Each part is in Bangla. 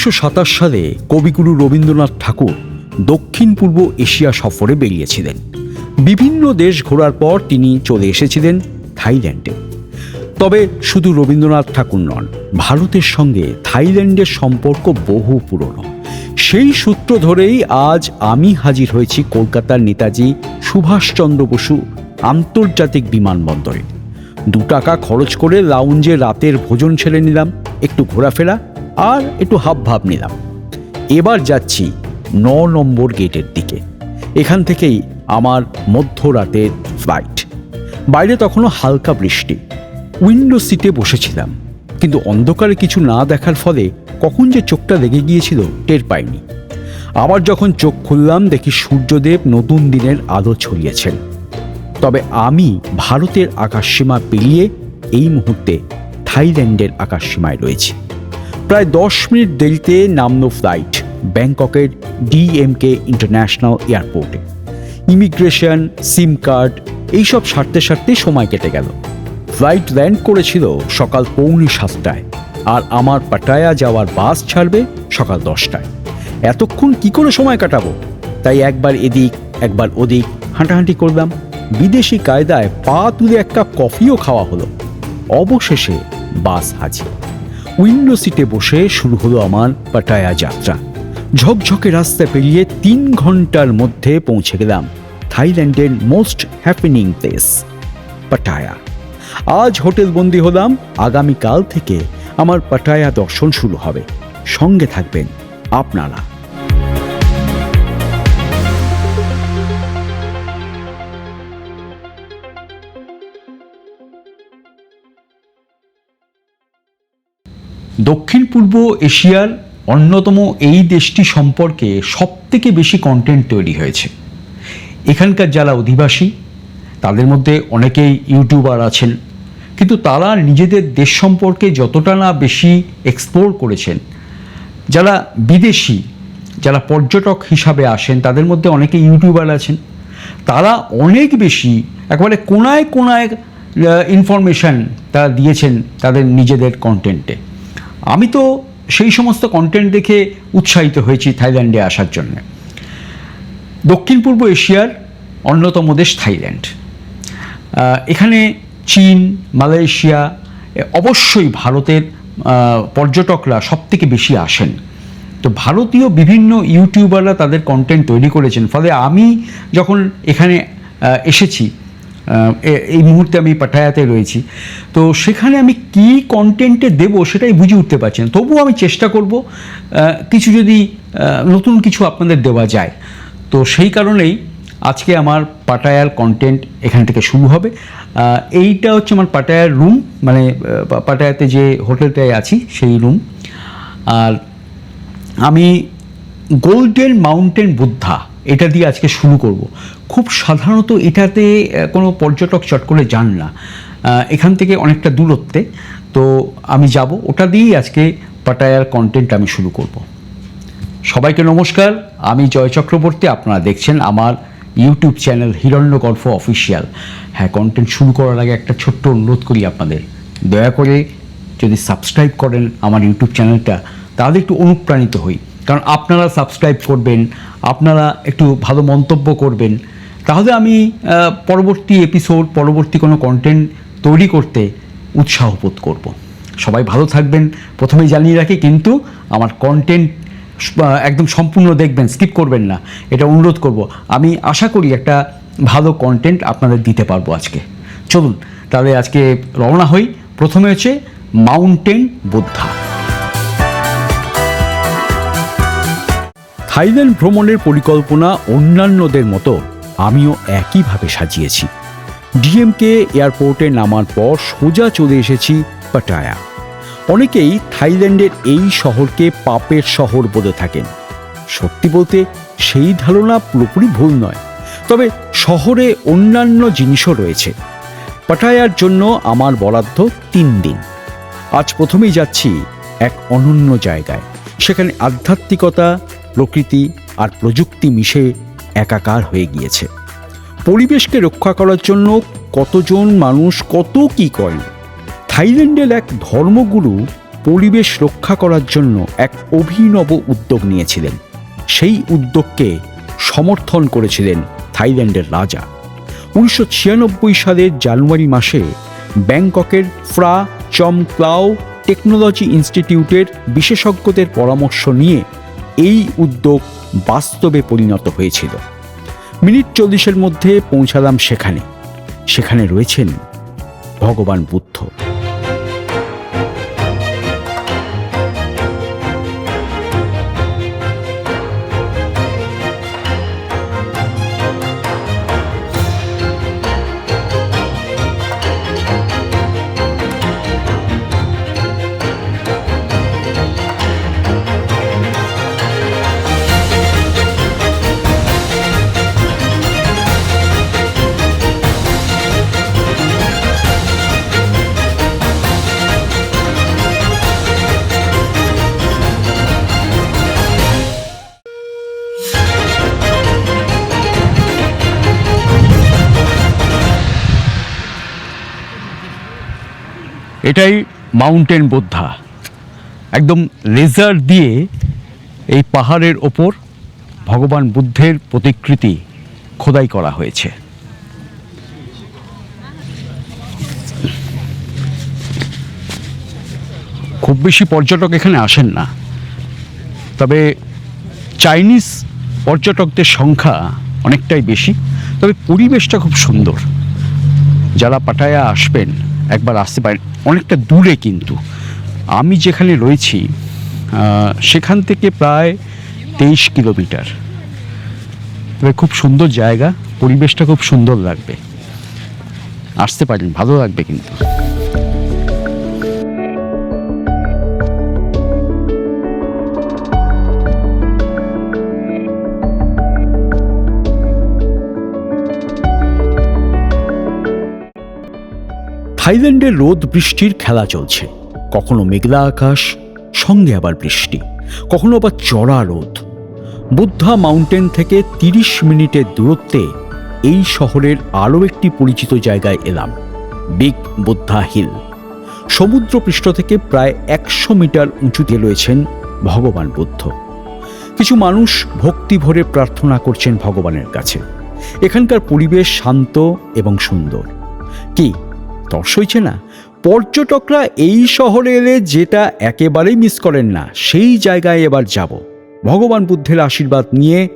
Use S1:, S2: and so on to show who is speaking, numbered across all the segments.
S1: উনিশশো সাতাশ সালে কবিগুরু রবীন্দ্রনাথ ঠাকুর দক্ষিণ পূর্ব এশিয়া সফরে বেরিয়েছিলেন। বিভিন্ন দেশ ঘোরার পর তিনি চলে এসেছিলেন থাইল্যান্ডে। তবে শুধু রবীন্দ্রনাথ ঠাকুর নন, ভারতের সঙ্গে থাইল্যান্ডের সম্পর্ক বহু পুরনো। সেই সূত্র ধরেই আজ আমি হাজির হয়েছি কলকাতার নেতাজি সুভাষচন্দ্র বসু আন্তর্জাতিক বিমানবন্দরে। দু টাকা খরচ করে লাউঞ্জে রাতের ভোজন সেরে নিলাম, একটু ঘোরাফেরা আর একটু হাব ভাব নিলাম। এবার যাচ্ছি ন নম্বর গেটের দিকে। এখান থেকেই আমার মধ্যরাতের ফ্লাইট বাইরে তখনও হালকা বৃষ্টি। উইন্ডো সিটে বসেছিলাম। কিন্তু অন্ধকারে কিছু না দেখার ফলে কখন যে চোখটা লেগে গিয়েছিল টের পাইনি। আবার যখন চোখ খুললাম, দেখি সূর্যদেব নতুন দিনের আলো ছড়িয়েছেন। তবে আমি ভারতের আকাশসীমা পেরিয়ে এই মুহূর্তে থাইল্যান্ডের আকাশসীমায় রয়েছি। প্রায় দশ মিনিট দেরিতে নামলো ফ্লাইট ব্যাংককের ডিএমকে ইন্টারন্যাশনাল এয়ারপোর্টে। ইমিগ্রেশন, সিম কার্ড, এইসব সারতে সারতে সময় কেটে গেল। ফ্লাইট ল্যান্ড করেছিল সকাল পৌনে সাতটায়, আর আমার পাটায়া যাওয়ার বাস ছাড়বে সকাল দশটায়। এতক্ষণ কি করে সময় কাটাবো? তাই একবার এদিক, একবার ওদিক হাঁটাহাঁটি করলাম। বিদেশি কায়দায় পা তুলে এক কাপ কফিও খাওয়া হলো। অবশেষে বাস হাজির। উইন্ডো সিটে বসে শুরু হলো আমার পাটায়া যাত্রা। ঝকঝকে রাস্তা পেরিয়ে তিন ঘণ্টার মধ্যে পৌঁছে গেলাম থাইল্যান্ডের মোস্ট হ্যাপেনিং প্লেস, পাটায়া। আজ হোটেল বন্দি হলাম, আগামীকাল থেকে আমার পাটায়া দর্শন শুরু হবে। সঙ্গে থাকবেন আপনারা। দক্ষিণ পূর্ব এশিয়ার অন্যতম এই দেশটি সম্পর্কে সবথেকে বেশি কন্টেন্ট তৈরি হয়েছে। এখানকার যারা অধিবাসী, তাদের মধ্যে অনেকেই ইউটিউবার আছেন, কিন্তু তারা নিজেদের দেশ সম্পর্কে যতটা না বেশি এক্সপ্লোর করেছেন, যারা বিদেশি, যারা পর্যটক হিসাবে আসেন, তাদের মধ্যে অনেকে ইউটিউবার আছেন, তারা অনেক বেশি একবারে কোনায় কোনায় ইনফরমেশান তারা দিয়েছেন তাদের নিজেদের কন্টেন্টে আমি তো সেই সমস্ত কন্টেন্ট দেখে উৎসাহিত হয়েছি থাইল্যান্ডে আসার জন্য। দক্ষিণ পূর্ব এশিয়ার অন্যতম দেশ থাইল্যান্ড। এখানে চীন, মালয়েশিয়া অবশ্যই ভারতের পর্যটকরা সব থেকে বেশি আসেন। তো ভারতীয় বিভিন্ন ইউটিউবাররা তাদের কন্টেন্ট তৈরি করেছেন। ফলে আমি যখন এখানে এসেছি এই মুহূর্তে আমি পাটায়াতে রয়েছি। তো সেখানে আমি কি কন্টেন্টে দেব সেটাই বুঝে উঠতে পারছি না। তবুও আমি চেষ্টা করব কিছু যদি নতুন কিছু আপনাদের দেওয়া যায়। তো সেই কারণেই আজকে আমার পাটায়ার কন্টেন্ট এখান থেকে শুরু হবে। এইটা হচ্ছে আমার পাটায়ার রুম মানে পাটায়াতে যে হোটেলটায় আছি, সেই রুম আর আমি গোল্ডেন মাউন্টেন বুদ্ধা এটা দিয়ে আজকে শুরু করব। খুব সাধারণত এটাতে কোনো পর্যটক চট করে যান না। এখান থেকে অনেকটা দূরত্বে। তো আমি যাব, ওটা দিয়েই আজকে পাটায়ার কন্টেন্ট আমি শুরু করব। সবাইকে নমস্কার, আমি জয় চক্রবর্তী, আপনারা দেখছেন আমার YouTube channel Hiranya Hiranyagalpo official হ্যাঁ কন্টেন্ট শুরু করার আগে একটা ছোট্ট অনুরোধ করি আপনাদের। দয়া করে যদি সাবস্ক্রাইব করেন আমার ইউটিউব চ্যানেলটা তাহলে একটু অনুপ্রাণিত হই। কারণ আপনারা সাবস্ক্রাইব করবেন, আপনারা একটু ভালো মন্তব্য করবেন। তাহলে আমি পরবর্তী এপিসোড পরবর্তী কোনো কন্টেন্ট তৈরি করতে উৎসাহ বোধ করব। সবাই ভালো থাকবেন। প্রথমেই জানিয়ে রাখি কিন্তু আমার কন্টেন্ট একদম সম্পূর্ণ দেখবেন স্কিপ করবেন না। এটা অনুরোধ করব। আমি আশা করি একটা ভালো কন্টেন্ট আপনাদের দিতে পারব আজকে। চলুন, তাহলে আজকে রওনা হই। প্রথমে হচ্ছে মাউন্টেন বুদ্ধা থাইল্যান্ড ভ্রমণের পরিকল্পনা অন্যান্যদের মতো আমিও একইভাবে সাজিয়েছি। ডিএমকে এয়ারপোর্টে নামার পর সোজা চলে এসেছি পাটায়া। অনেকেই থাইল্যান্ডের এই শহরকে পাপের শহর বলে থাকেন। সত্যি বলতে সেই ধারণা পুরোপুরি ভুল নয়, তবে শহরে অন্যান্য জিনিসও রয়েছে। পাটায়ার জন্য আমার বরাদ্দ তিন দিন। আজ প্রথমেই যাচ্ছি এক অনন্য জায়গায়। সেখানে আধ্যাত্মিকতা প্রকৃতি আর প্রযুক্তি মিশে একাকার হয়ে গিয়েছে। পরিবেশকে রক্ষা করার জন্য কতজন মানুষ কত কি করেন থাইল্যান্ডের এক ধর্মগুরু পরিবেশ রক্ষা করার জন্য এক অভিনব উদ্যোগ নিয়েছিলেন। সেই উদ্যোগকে সমর্থন করেছিলেন থাইল্যান্ডের রাজা। উনিশশো ছিয়ানব্বই সালের জানুয়ারি মাসে ব্যাংককের ফ্রা চম ক্লাও টেকনোলজি ইনস্টিটিউটের বিশেষজ্ঞদের পরামর্শ নিয়ে এই উদ্যোগ বাস্তবে পরিণত হয়েছিল। মিনিট চল্লিশের মধ্যে পৌঁছালাম সেখানে। সেখানে রয়েছেন ভগবান বুদ্ধ।
S2: এটাই মাউন্টেন বোদ্ধা। একদম লেজার দিয়ে এই পাহাড়ের ওপর ভগবান বুদ্ধের প্রতিকৃতি খোদাই করা হয়েছে। খুব বেশি পর্যটক এখানে আসেন না। তবে চাইনিজ পর্যটকদের সংখ্যা অনেকটাই বেশি। তবে পরিবেশটা খুব সুন্দর। যারা পাটায়া আসবেন, একবার আসতে পারেন। অনেকটা দূরে কিন্তু। আমি যেখানে রয়েছি সেখান থেকে প্রায় তেইশ কিলোমিটার। খুব সুন্দর জায়গা, পরিবেশটা খুব সুন্দর লাগবে। আসতে পারেন, ভালো লাগবে কিন্তু।
S1: থাইল্যান্ডে রোদ বৃষ্টির খেলা চলছে। কখনো মেঘলা আকাশ, সঙ্গে আবার বৃষ্টি। কখনো আবার চড়া রোদ। বুদ্ধা মাউন্টেন থেকে তিরিশ মিনিটের দূরত্বে এই শহরের আরও একটি পরিচিত জায়গায় এলাম, বিগ বুদ্ধা হিল। সমুদ্রপৃষ্ঠ থেকে প্রায় একশো মিটার উঁচুতে রয়েছেন ভগবান বুদ্ধ। কিছু মানুষ ভক্তি ভরে প্রার্থনা করছেন ভগবানের কাছে। এখানকার পরিবেশ শান্ত এবং সুন্দর। কি হয়েছে না। পর্যটকরা এই শহরে এলে যেটা একেবারেই মিস করেন না, সেই জায়গায় এবার যাব। ভগবান বুদ্ধের আশীর্বাদ নিয়ে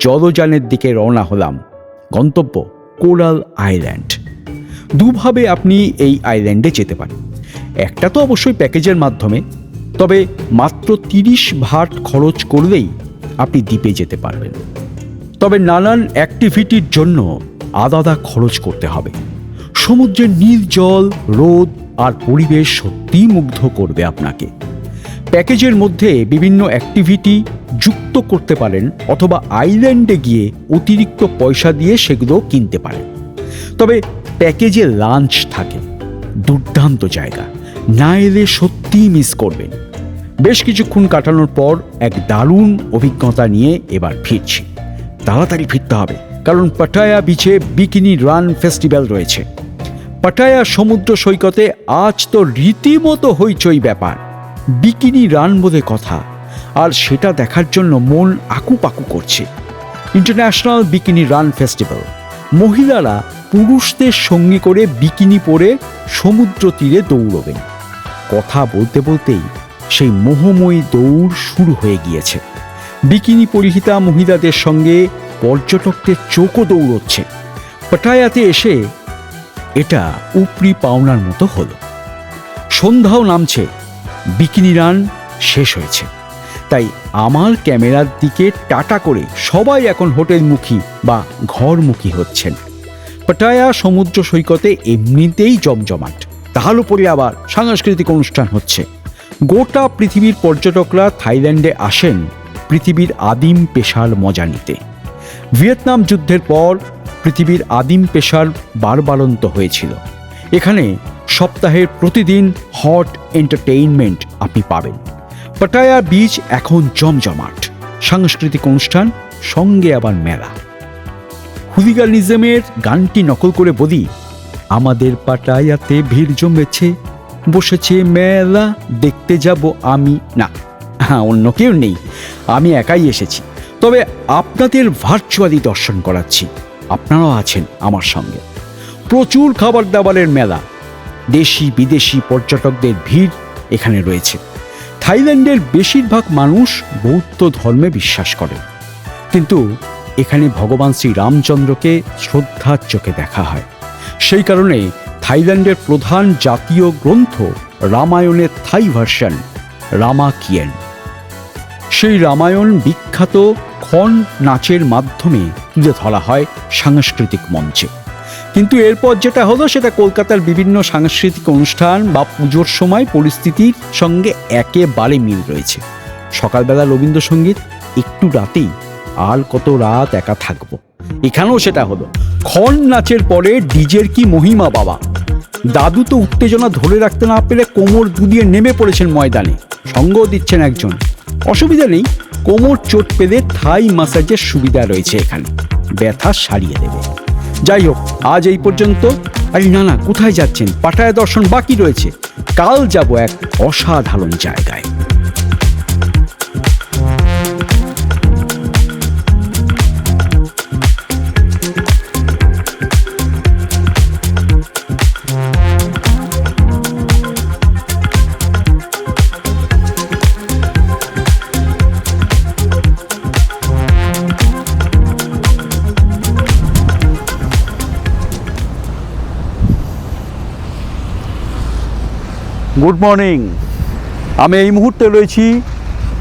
S1: জলযানের দিকে রওনা হলাম। গন্তব্য কোরাল আইল্যান্ড। দুভাবে আপনি এই আইল্যান্ডে যেতে পারেন। একটা তো অবশ্যই প্যাকেজের মাধ্যমে, তবে মাত্র তিরিশ ভাট খরচ করলেই আপনি দ্বীপে যেতে পারবেন। তবে নানান অ্যাক্টিভিটির জন্য আলাদা খরচ করতে হবে। সমুদ্রের নীল জল, রোদ আর পরিবেশ সত্যি মুগ্ধ করবে আপনাকে। প্যাকেজের মধ্যে বিভিন্ন অ্যাক্টিভিটি যুক্ত করতে পারেন অথবা আইল্যান্ডে গিয়ে অতিরিক্ত পয়সা দিয়ে সেগুলো কিনতে পারেন। তবে প্যাকেজে লাঞ্চ থাকে, দুর্দান্ত জায়গা, না এলে সত্যিই মিস করবেন। বেশ কিছুক্ষণ কাটানোর পর এক দারুণ অভিজ্ঞতা নিয়ে এবার ফিরছি। তাড়াতাড়ি ফিরতে হবে, কারণ পাটায়া বিচে বিকিনি রান ফেস্টিভ্যাল রয়েছে। পাটায়া সমুদ্র সৈকতে আজ তো রীতিমতো হইচই ব্যাপার। বিকিনি রান বোধে কথা, আর সেটা দেখার জন্য মন আকুপাকু করছে। ইন্টারন্যাশনাল বিকিনি রান ফেস্টিভ্যাল, মহিলারা পুরুষদের সঙ্গী করে বিকিনি পরে সমুদ্র তীরে দৌড়বেন। কথা বলতে বলতেই সেই মোহময়ী দৌড় শুরু হয়ে গিয়েছে। বিকিনি পরিহিতা মহিলাদের সঙ্গে পর্যটকদের চোখও দৌড়চ্ছে। পাটায়াতে এসে এটা উপরি পাওনার মতো হলো। সন্ধ্যাও নামছে, বিকিনি রান শেষ হয়েছে। তাই আমার ক্যামেরার দিকে টাটা করে সবাই এখন হোটেলমুখী বা ঘরমুখী হচ্ছেন। পাটায়া সমুদ্র সৈকতে এমনিতেই জমজমাট। তার উপরে আবার সাংস্কৃতিক অনুষ্ঠান হচ্ছে। গোটা পৃথিবীর পর্যটকরা থাইল্যান্ডে আসেন পৃথিবীর আদিম পেশার মজা নিতে। ভিয়েতনাম যুদ্ধের পর পৃথিবীর আদিম পেশার বারবারন্ত হয়েছিল। এখানে সপ্তাহের প্রতিদিন হট এন্টারটেইনমেন্ট আপনি পাবেন। পাটায়া বিচ এখন জমজমাট। সাংস্কৃতিক অনুষ্ঠান, সঙ্গে আবার মেলা। হুলিগানিজমের গানটি নকল করে বলি, আমাদের পাটায়াতে ভিড় জমেছে, বসেছে মেলা, দেখতে যাব আমি। না হ্যাঁ অন্য কেউ নেই, আমি একাই এসেছি। তবে আপনাদের ভার্চুয়ালি দর্শন করাচ্ছি। আপনারাও আছেন আমার সঙ্গে। প্রচুর খাবার দাবারের মেলা। দেশি, বিদেশি পর্যটকদের ভিড় এখানে রয়েছে। থাইল্যান্ডের বেশিরভাগ মানুষ বৌদ্ধ ধর্মে বিশ্বাস করে। কিন্তু এখানে ভগবান শ্রী রামচন্দ্রকে শ্রদ্ধার চোখে দেখা হয়। সেই কারণে থাইল্যান্ডের প্রধান জাতীয় গ্রন্থ রামায়ণের থাই ভার্সন রামাকিয়েন সেই রামায়ণ বিখ্যাত খন নাচের মাধ্যমে তুলে ধরা হয় সাংস্কৃতিক মঞ্চে। কিন্তু এরপর যেটা হলো, সেটা কলকাতার বিভিন্ন সাংস্কৃতিক অনুষ্ঠান বা পুজোর সময় পরিস্থিতির সঙ্গে একেবারে মিল রয়েছে। সকালবেলা রবীন্দ্রসঙ্গীত, একটু রাতেই আর কত রাত একা থাকব। এখানেও সেটা হলো, খন নাচের পরে ডিজের কি মহিমা বাবা? দাদু তো উত্তেজনা ধরে রাখতে না পেরে কোমর দুদিয়ে নেমে পড়েছেন ময়দানে। সঙ্গও দিচ্ছেন একজন। অসুবিধা নেই। কোমর চোট পেলে থাই মাসাজের সুবিধা রয়েছে এখানে। ব্যথা সারিয়ে দেবে। যাই হোক, আজ এই পর্যন্ত। আরে না না, কোথায় যাচ্ছেন? পাটায় দর্শন বাকি রয়েছে। কাল যাব এক অসাধারণ জায়গায়। Good morning. আমি এই মুহূর্তে রয়েছি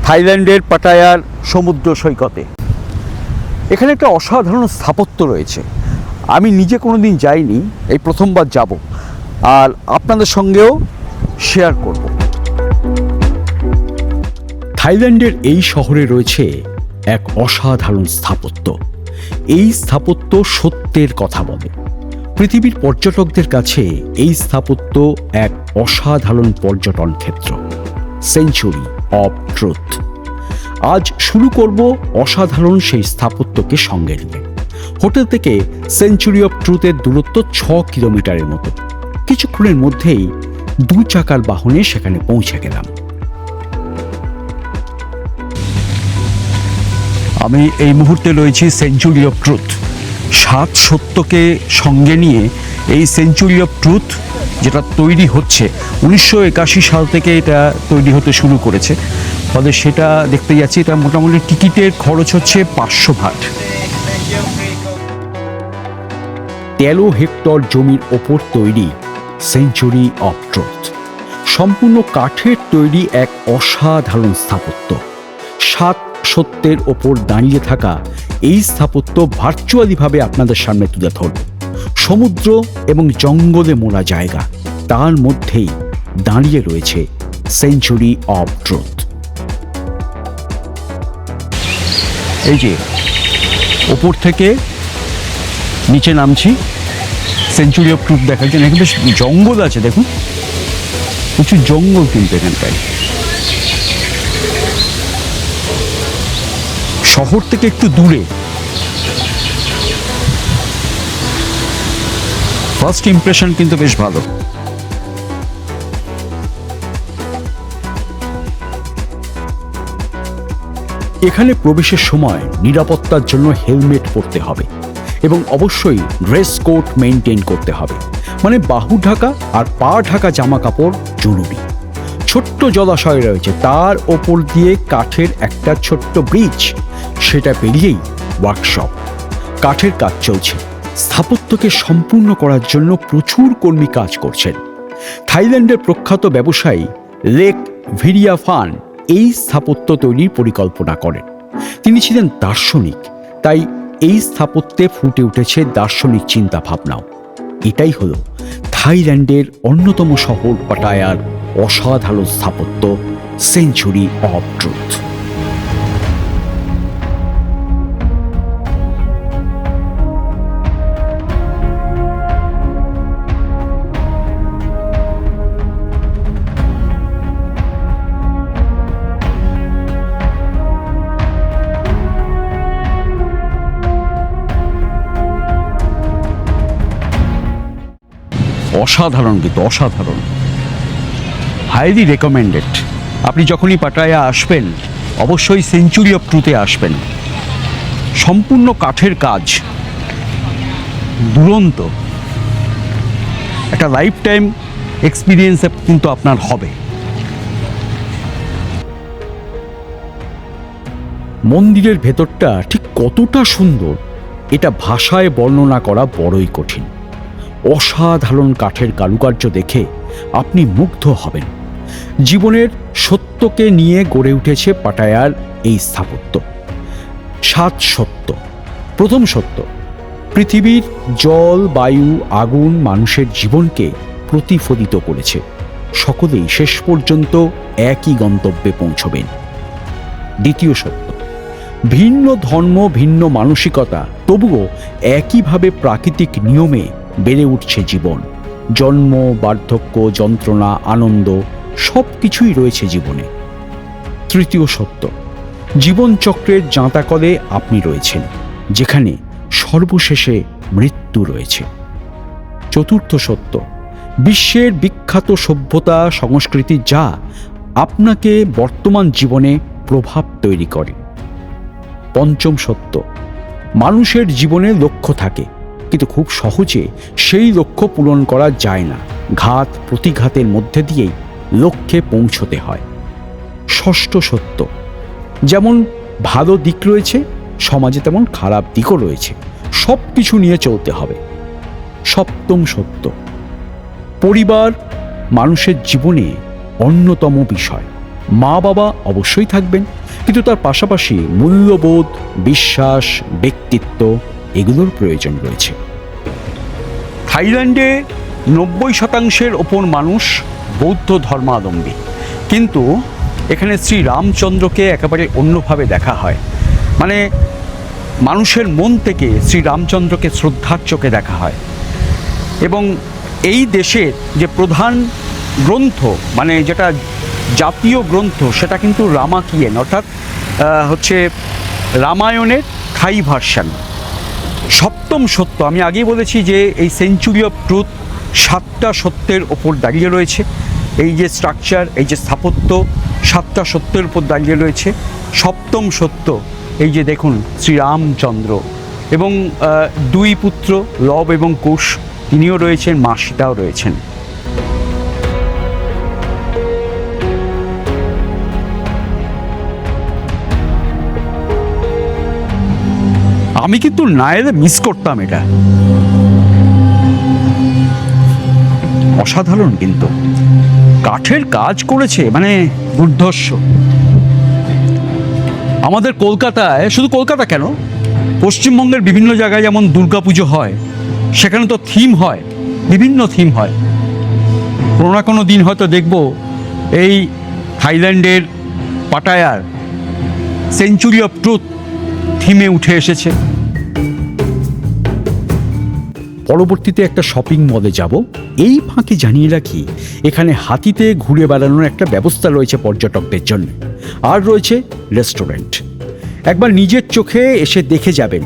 S1: থাইল্যান্ডের পাটায়ার সমুদ্র সৈকতে। এখানে একটা অসাধারণ স্থাপত্য রয়েছে। আমি নিজে কোনো দিন যাইনি, এই প্রথমবার যাব। আর আপনাদের সঙ্গেও শেয়ার করব। থাইল্যান্ডের এই শহরে রয়েছে এক অসাধারণ স্থাপত্য। এই স্থাপত্য সত্যের কথা বলে। পৃথিবীর পর্যটকদের কাছে এই স্থাপত্য এক অসাধারণ পর্যটন ক্ষেত্র। সেঞ্চুরি অফ ট্রুথ আজ শুরু করব অসাধারণ সেই স্থাপত্যকে সঙ্গে নিয়ে। হোটেল থেকে সেঞ্চুরি অফ ট্রুথের দূরত্ব ছ কিলোমিটারের মতো। কিছুক্ষণের মধ্যেই দু চাকার বাহনে সেখানে পৌঁছে গেলাম।
S2: আমি এই মুহূর্তে রয়েছি সেঞ্চুরি অফ ট্রুথ সাত সত্যকে সঙ্গে নিয়ে এই সেঞ্চুরি অফ ট্রুথ যেটা তৈরি হচ্ছে, উনিশশো একাশি সাল থেকে এটা তৈরি হতে শুরু করেছে। ফলে সেটা দেখতে যাচ্ছি, এটা মোটামুটি টিকিটের খরচ হচ্ছে পাঁচশো ভাট।
S1: তেরো হেক্টর জমির ওপর তৈরি সেঞ্চুরি অফ ট্রুথ সম্পূর্ণ কাঠের তৈরি এক অসাধারণ স্থাপত্য। সাত সত্যের ওপর দাঁড়িয়ে থাকা এই স্থাপত্য ভার্চুয়ালিভাবে আপনাদের সামনে তুলে ধরব। সমুদ্র এবং জঙ্গলে মোড়া জায়গা, তার মধ্যেই দাঁড়িয়ে রয়েছে সেঞ্চুরি অফ ট্রুথ
S2: এই যে, ওপর থেকে নিচে নামছি সেঞ্চুরি অফ ট্রুথ দেখার জন্য। এখানে জঙ্গল আছে, দেখুন। প্রচুর জঙ্গল কিন্তু এখানটায় শহর থেকে একটু দূরে। ফার্স্ট ইমপ্রেশন কিন্তু বেশ ভালো।
S1: এখানে প্রবেশের সময় নিরাপত্তার জন্য হেলমেট পরতে হবে এবং অবশ্যই ড্রেস কোড মেনটেন করতে হবে। মানে বাহু ঢাকা আর পা ঢাকা জামা কাপড় জরুরি। ছোট্ট জলাশয় রয়েছে, তার ওপর দিয়ে কাঠের একটা ছোট্ট ব্রিজ। সেটা পেরিয়েই ওয়ার্কশপ কাঠের কাজ চলছে। স্থাপত্যকে সম্পূর্ণ করার জন্য প্রচুর কর্মী কাজ করছেন। থাইল্যান্ডের প্রখ্যাত ব্যবসায়ী লেক ভিরিয়া ফান এই স্থাপত্য তৈরির পরিকল্পনা করেন। তিনি ছিলেন দার্শনিক, তাই এই স্থাপত্যে ফুটে উঠেছে দার্শনিক চিন্তা ভাবনাও এটাই হলো থাইল্যান্ডের অন্যতম শহর পাটায়ার অসাধারণ স্থাপত্য, সেঞ্চুরি অফ ট্রুথ।
S2: অসাধারণ, কিন্তু অসাধারণ। হাইলি রেকমেন্ডেড আপনি যখনই পাটায়া আসবেন, অবশ্যই সেঞ্চুরি অফ ট্রুতে আসবেন। সম্পূর্ণ কাঠের কাজ। দুরন্ত। একটা লাইফ টাইম এক্সপিরিয়েন্স কিন্তু আপনার হবে।
S1: মন্দিরের ভেতরটা ঠিক কতটা সুন্দর, এটা ভাষায় বর্ণনা করা বড়ই কঠিন। অসাধারণ কাঠের কারুকার্য দেখে আপনি মুগ্ধ হবেন। জীবনের সত্যকে নিয়ে গড়ে উঠেছে পাটায়ার এই স্থাপত্য। সাত সত্য। প্রথম সত্য, পৃথিবীর জল, বায়ু, আগুন মানুষের জীবনকে প্রতিফলিত করেছে। সকলেই শেষ পর্যন্ত একই গন্তব্যে পৌঁছবেন। দ্বিতীয় সত্য, ভিন্ন ধর্ম, ভিন্ন মানসিকতা, তবুও একইভাবে প্রাকৃতিক নিয়মে বেড়ে উঠছে জীবন। জন্ম, বার্ধক্য, যন্ত্রণা, আনন্দ সব কিছুই রয়েছে জীবনে। তৃতীয় সত্য, জীবনচক্রের জাঁতাকলে আপনি রয়েছেন, যেখানে সর্বশেষে মৃত্যু রয়েছে। চতুর্থ সত্য, বিশ্বের বিখ্যাত সভ্যতা সংস্কৃতি যা আপনাকে বর্তমান জীবনে প্রভাব তৈরি করে। পঞ্চম সত্য, মানুষের জীবনে লক্ষ্য থাকে কিন্তু খুব সহজে সেই লক্ষ্য পূরণ করা যায় না। ঘাত প্রতিঘাতের মধ্যে দিয়েই লক্ষ্যে পৌঁছতে হয়। ষষ্ঠ সত্য, যেমন ভালো দিক রয়েছে, সমাজে তেমন খারাপ দিকও রয়েছে। সব কিছু নিয়ে চলতে হবে। সপ্তম সত্য, পরিবার মানুষের জীবনে অন্যতম বিষয়। মা বাবা অবশ্যই থাকবেন, কিন্তু তার পাশাপাশি মূল্যবোধ, বিশ্বাস, ব্যক্তিত্ব এগুলোর প্রয়োজন রয়েছে।
S2: থাইল্যান্ডে নব্বই শতাংশের ওপর মানুষ বৌদ্ধ ধর্মাবলম্বী। কিন্তু এখানে শ্রী রামচন্দ্রকে একেবারে অন্যভাবে দেখা হয়। মানে মানুষের মন থেকে শ্রী রামচন্দ্রকে শ্রদ্ধার চোখে দেখা হয়। এবং এই দেশের যে প্রধান গ্রন্থ মানে যেটা জাতীয় গ্রন্থ, সেটা কিন্তু রামাকিয়েন, অর্থাৎ হচ্ছে রামায়ণের থাই ভার্সান। সপ্তম সত্য। আমি আগেই বলেছি যে এই সেঞ্চুরি অফ ট্রুথ সাতটা সত্যের ওপর দাঁড়িয়ে রয়েছে। এই যে স্ট্রাকচার এই যে স্থাপত্য, সাতটা সত্যের উপর দাঁড়িয়ে রয়েছে। সপ্তম সত্য, এই যে দেখুন, শ্রীরামচন্দ্র এবং দুই পুত্র লব এবং কুশ তিনিও রয়েছেন মা সীতাও রয়েছেন। আমি কিন্তু না এলে মিস করতাম এটা। অসাধারণ কিন্তু। কাঠের কাজ করেছে মানে দুর্ধর্ষ। আমাদের কলকাতায়, শুধু কলকাতা কেন? পশ্চিমবঙ্গের বিভিন্ন জায়গায় যেমন দুর্গাপুজো হয়, সেখানে তো থিম হয়, বিভিন্ন থিম হয়। কোনো না কোনো দিন হয়তো দেখব এই থাইল্যান্ডের পাটায়ার সেঞ্চুরি অফ ট্রুথ থিমে উঠে এসেছে।
S1: পরবর্তীতে একটা শপিং মলে যাব। এই ফাঁকে জানিয়ে রাখি, এখানে হাতিতে ঘুরে বেড়ানোর একটা ব্যবস্থা রয়েছে পর্যটকদের জন্য। আর রয়েছে রেস্টুরেন্ট একবার নিজের চোখে এসে দেখে যাবেন,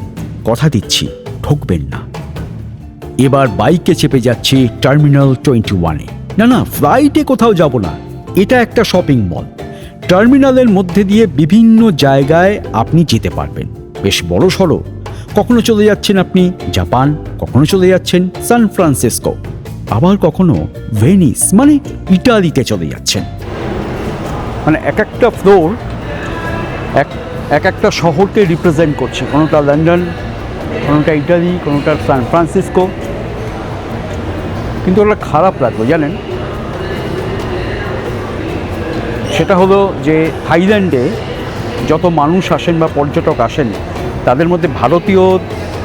S1: কথা দিচ্ছি, ঠকবেন না। এবার বাইকে চেপে যাচ্ছি টার্মিনাল টোয়েন্টি ওয়ানে না না ফ্লাইটে কোথাও যাব না, এটা একটা শপিং মল টার্মিনালের মধ্যে দিয়ে বিভিন্ন জায়গায় আপনি যেতে পারবেন। বেশ বড় সড়ো কখনো চলে যাচ্ছেন আপনি জাপান, কখনো চলে যাচ্ছেন সান ফ্রান্সিসকো, আবার কখনো ভেনিস মানে ইটালিতে চলে যাচ্ছেন।
S2: মানে এক একটা ফ্লোর এক এক একটা শহরকে রিপ্রেজেন্ট করছে। কোনোটা লন্ডন, কোনোটা ইটালি, কোনোটা সান ফ্রান্সিসকো। কিন্তু ওটা খারাপ লাগল, জানেন? সেটা হলো যে থাইল্যান্ডে যত মানুষ আসেন বা পর্যটক আসেন তাদের মধ্যে ভারতীয়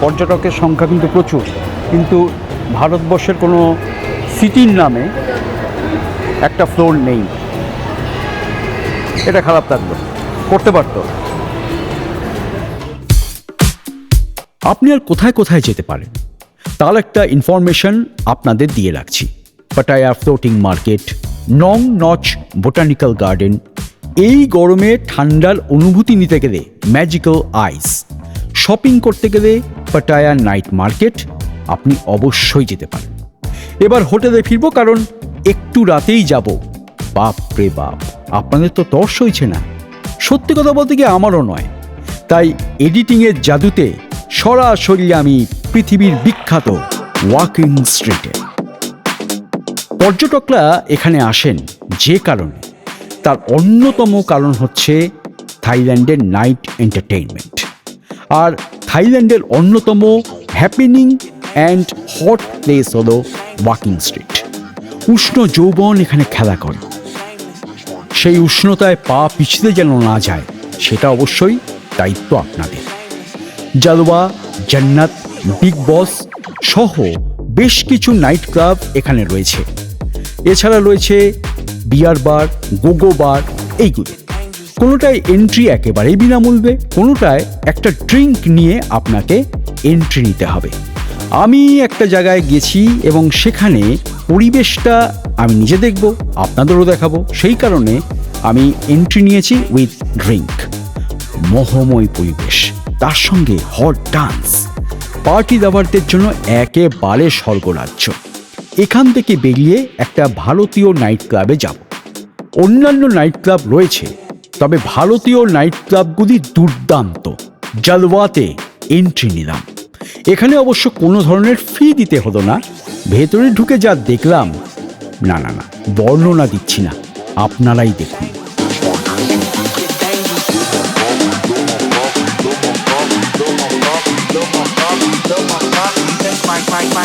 S2: পর্যটকের সংখ্যা কিন্তু প্রচুর। কিন্তু ভারতবর্ষের কোনো সিটির নামে একটা ফ্লোর নেই। এটা খারাপ লাগল। করতে পারতো।
S1: আপনি আর কোথায় কোথায় যেতে পারেন? তার একটা ইনফরমেশন আপনাদের দিয়ে রাখছি। Pattaya floating market Nong Nooch botanical garden এই গরমে ঠান্ডার অনুভূতি নিতে গেলে ম্যাজিক্যাল আইস শপিং করতে গেলে পাটায়া নাইট মার্কেট আপনি অবশ্যই যেতে পারেন। এবার হোটেলে ফিরবো কারণ একটু রাতেই যাব। বাপ রে বাপ, আপনাদের তো তর্স হয়েছে না। সত্যি কথা বলতে গিয়ে আমারও নয়। তাই এডিটিংয়ের জাদুতে সরাসরি আমি পৃথিবীর বিখ্যাত ওয়াকিং স্ট্রিটে। পর্যটকরা এখানে আসেন যে কারণে। তার অন্যতম কারণ হচ্ছে থাইল্যান্ডের নাইট এন্টারটেইনমেন্ট। আর থাইল্যান্ডের অন্যতম হ্যাপিনিং অ্যান্ড হট প্লেস হলো ওয়াকিং স্ট্রিট। উষ্ণ যৌবন এখানে খেলা করে। সেই উষ্ণতায় পা পিছলে যেন না যায়, সেটা অবশ্যই দায়িত্ব আপনাদের। জালওয়া, জান্নাত, বিগ বস সহ বেশ কিছু নাইট ক্লাব এখানে রয়েছে। এছাড়া রয়েছে বিয়ার বার গোগো বার, এইগুলো। কোনোটায় এন্ট্রি একেবারেই বিনামূল্যে, কোনোটায় একটা ড্রিঙ্ক নিয়ে আপনাকে এন্ট্রি নিতে হবে। আমি একটা জায়গায় গেছি এবং সেখানে পরিবেশটা আমি নিজে দেখব, আপনাদেরও দেখাবো। সেই কারণে আমি এন্ট্রি নিয়েছি উইথ ড্রিঙ্ক মোহময় পরিবেশ, তার সঙ্গে হট ডান্স পার্টি দাবারদের জন্য একেবারে স্বর্গরাজ্য। এখান থেকে বেরিয়ে একটা ভারতীয় নাইট ক্লাবে যাব। অন্যান্য নাইট ক্লাব রয়েছে তবে ভারতীয় নাইট ক্লাবগুলি দুর্দান্ত। জালওয়াতে এন্ট্রি নিলাম। এখানে অবশ্য কোনো ধরনের ফি দিতে হলো না। ভেতরে ঢুকে যা দেখলাম, না না না, বর্ণনা দিচ্ছি না। আপনারাই দেখুন।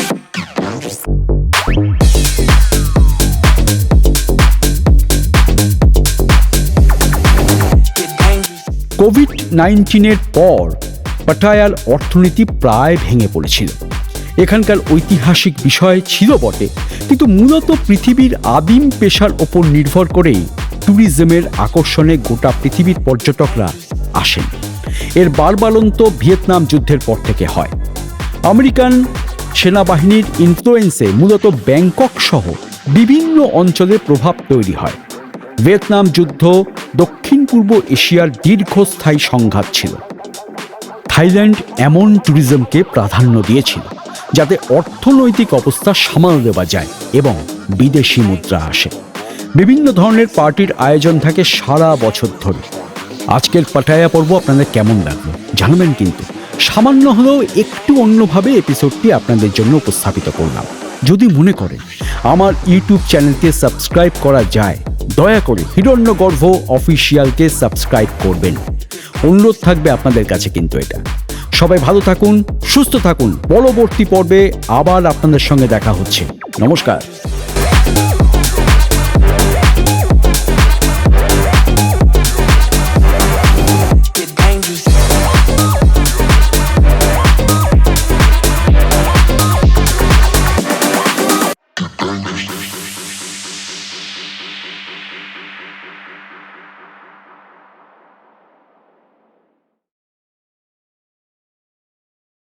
S1: কোভিড নাইন্টিনের পর পাটায়ার অর্থনীতি প্রায় ভেঙে পড়েছিল। এখানকার ঐতিহাসিক বিষয় ছিল বটে, কিন্তু মূলত পৃথিবীর আদিম পেশার ওপর নির্ভর করেই ট্যুরিজমের আকর্ষণে গোটা পৃথিবীর পর্যটকরা আসেন। এর বারবালন্ত ভিয়েতনাম যুদ্ধের পর থেকে হয়। আমেরিকান সেনাবাহিনীর ইনফ্লুয়েন্সে মূলত ব্যাংকক সহ বিভিন্ন অঞ্চলে প্রভাব তৈরি হয়। ভিয়েতনাম যুদ্ধ দক্ষিণ পূর্ব এশিয়ার দীর্ঘস্থায়ী সংঘাত ছিল। থাইল্যান্ড এমন ট্যুরিজমকে প্রাধান্য দিয়েছিল, যাতে অর্থনৈতিক অবস্থা সামাল দেওয়া যায় এবং বিদেশি মুদ্রা আসে। বিভিন্ন ধরনের পার্টির আয়োজন থাকে সারা বছর ধরে। আজকের পাটায়া পর্ব আপনাদের কেমন লাগল জানাবেন কিন্তু। সামান্য হলেও একটু অন্যভাবে এপিসোডটি আপনাদের জন্য উপস্থাপিত করলাম। যদি মনে করেন আমার ইউটিউব চ্যানেলকে সাবস্ক্রাইব করা যায় দয়া করে হিরণ্য গর্ভ অফিসিয়ালকে সাবস্ক্রাইব করবেন। অনুরোধ থাকবে আপনাদের কাছে কিন্তু এটা। সবাই ভালো থাকুন, সুস্থ থাকুন। পরবর্তী পর্বে আবার আপনাদের সঙ্গে দেখা হচ্ছে। নমস্কার।